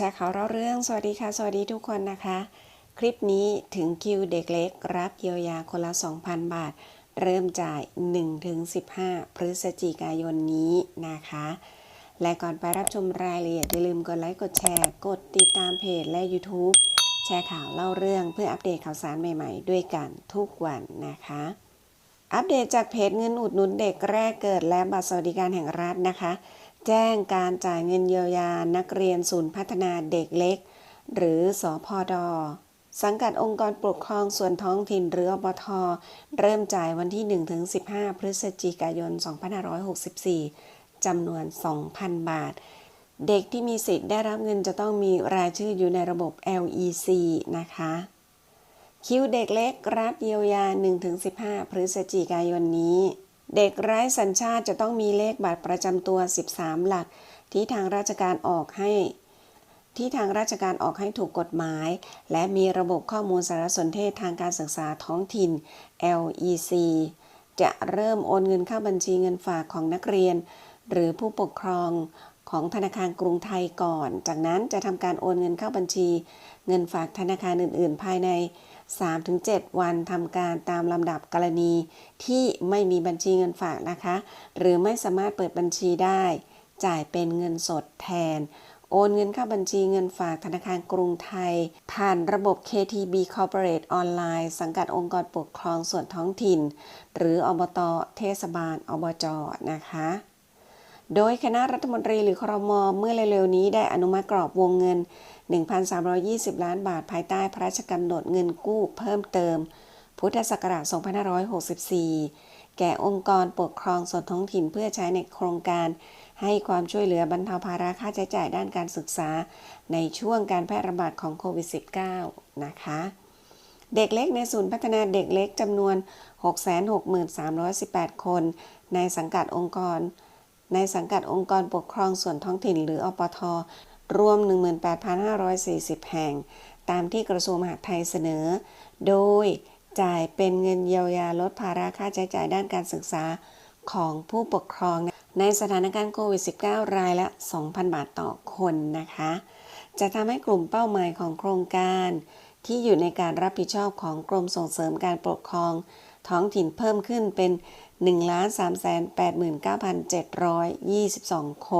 แชร์ข่าวเราเรื่อง สวัสดีค่ะ สวัสดีทุกคนนะคะ คลิปนี้ถึงคิวเด็กเล็ก รับเยียวยาคนละ 2,000 บาท เริ่มจ่าย 1-15 พฤศจิกายนนี้นะคะ และก่อนไปรับชมรายละเอียด อย่าลืมกดไลค์กดแชร์ กดติดตามเพจและ YouTube แชร์ข่าวเล่าเรื่องเพื่ออัปเดตข่าวสารใหม่ๆ ด้วยกันทุกวันนะคะ อัปเดตจากเพจเงินอุดหนุนเด็กแรกเกิดและบัตรสวัสดิการแห่งรัฐนะคะ แจ้งการจ่ายเงินเยียวยานักเรียนศูนย์พัฒนาเด็กเล็ก หรือสอพอดอสังกัดองค์กรปกครองส่วนท้องถิ่นหรืออบทเริ่มจ่ายวันที่ 1-15 พฤศจิกายน 2564 จำนวน 2,000 บาท เด็กที่มีสิทธิ์ได้รับเงินจะต้องมีรายชื่ออยู่ในระบบ LEC นะคะ คิวเด็กเล็กรับเยียวยา 1-15 พฤศจิกายนนี้ เด็กไร้สัญชาติจะต้องมีเลขบัตรประจำตัว 13 หลัก ที่ทางราชการออกให้ ที่ทางราชการออกให้ถูกกฎหมาย และมีระบบข้อมูลสารสนเทศทางการศึกษาท้องถิ่น LEC จะเริ่มโอนเงินเข้าบัญชีเงินฝากของนักเรียน หรือผู้ปกครอง ของธนาคารกรุงไทยก่อน จากนั้นจะทำการโอนเงินเข้าบัญชี เงินฝากธนาคารอื่น ๆ ภายใน 3-7 วันทำการตามลำดับกรณีที่ไม่มีบัญชีเงินฝากนะคะ หรือไม่สามารถเปิดบัญชีได้ จ่ายเป็นเงินสดแทน โอนเงินเข้าบัญชีเงินฝากธนาคารกรุงไทย ผ่านระบบ KTB Corporate ออนไลน์สังกัดองค์กรปกครองส่วนท้องถิ่น หรืออบต เทศบาล อบจนะคะ โดยคณะรัฐมนตรีหรือครมเมื่อเร็วๆนี้ได้อนุมัติกรอบวงเงิน 1,320 ล้านบาทภายใต้พระราชกำหนดเงินกู้เพิ่มเติม พุทธศักราช 2564 แก่องค์กรปกครองส่วนท้องถิ่นเพื่อใช้ในโครงการ ให้ความช่วยเหลือบรรเทาภาระค่าใช้จ่ายด้านการศึกษา ในช่วงการแพร่ระบาดของโควิด -19 นะคะเด็กเล็กในศูนย์พัฒนาเด็กเล็กจำนวน 663,18 คน ในสังกัดองค์กร ในสังกัดองค์กรปกครองส่วนท้องถิ่นหรืออปทรวม 18,540 แห่ง ตามที่กระทรวงมหาดไทยเสนอ โดยจ่ายเป็นเงินเยียวยาลดภาระค่าใช้จ่ายด้านการศึกษาของผู้ปกครอง ในสถานการณ์โควิด -19 รายละ 2,000 บาทต่อคนนะคะ จะทำให้กลุ่มเป้าหมายของโครงการ ที่อยู่ในการรับผิดชอบของกรมส่งเสริมการปกครอง ท้องถิ่นเพิ่มขึ้นเป็น 1,389,722 คน